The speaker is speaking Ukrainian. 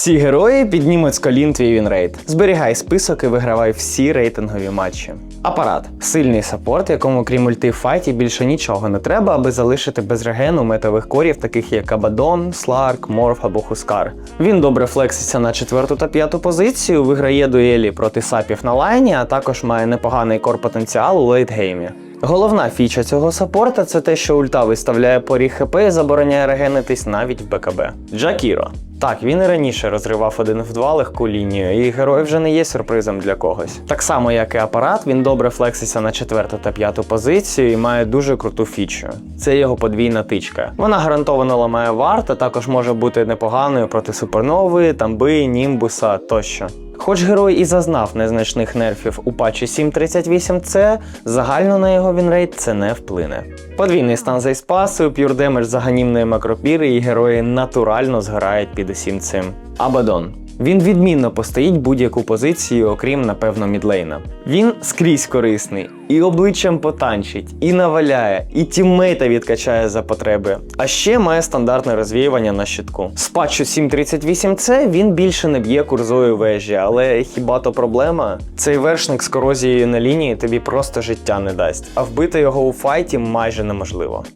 Ці герої піднімуть з колін твій вінрейт. Зберігай список і вигравай всі рейтингові матчі. Апарат сильний саппорт, якому крім ульти в файті більше нічого не треба, аби залишити без регену метових корів, таких як Абадон, Сларк, Морф або Хускар. Він добре флекситься на четверту та п'яту позицію, виграє дуелі проти сапів на лайні, а також має непоганий кор потенціал у лейтгеймі. Головна фіча цього саппорта це те, що ульта виставляє поріг ХП і забороняє регенитись навіть в БКБ. Джакіро. Так, він і раніше розривав один в два легку лінію, і герой вже не є сюрпризом для когось. Так само, як і апарат, він добре флекситься на четверту та п'яту позицію і має дуже круту фічу. Це його подвійна тичка. Вона гарантовано ламає варт, а також може бути непоганою проти супернови, тамби, німбуса тощо. Хоч герой і зазнав незначних нерфів у патчі 7.38c, загально на його вінрейт це не вплине. Подвійний стан за спасу, пюрдемедж за ганімної макропіри, і герої натурально згорають під усім цим. Абадон. Він відмінно постоїть будь-яку позицію, окрім, напевно, мідлейна. Він скрізь корисний, і обличчям потанчить, і наваляє, і тіммейта відкачає за потреби. А ще має стандартне розвіювання на щитку. З патчу 7.38c він більше не б'є курзою вежі, але хіба то проблема? Цей вершник з корозією на лінії тобі просто життя не дасть, а вбити його у файті майже неможливо.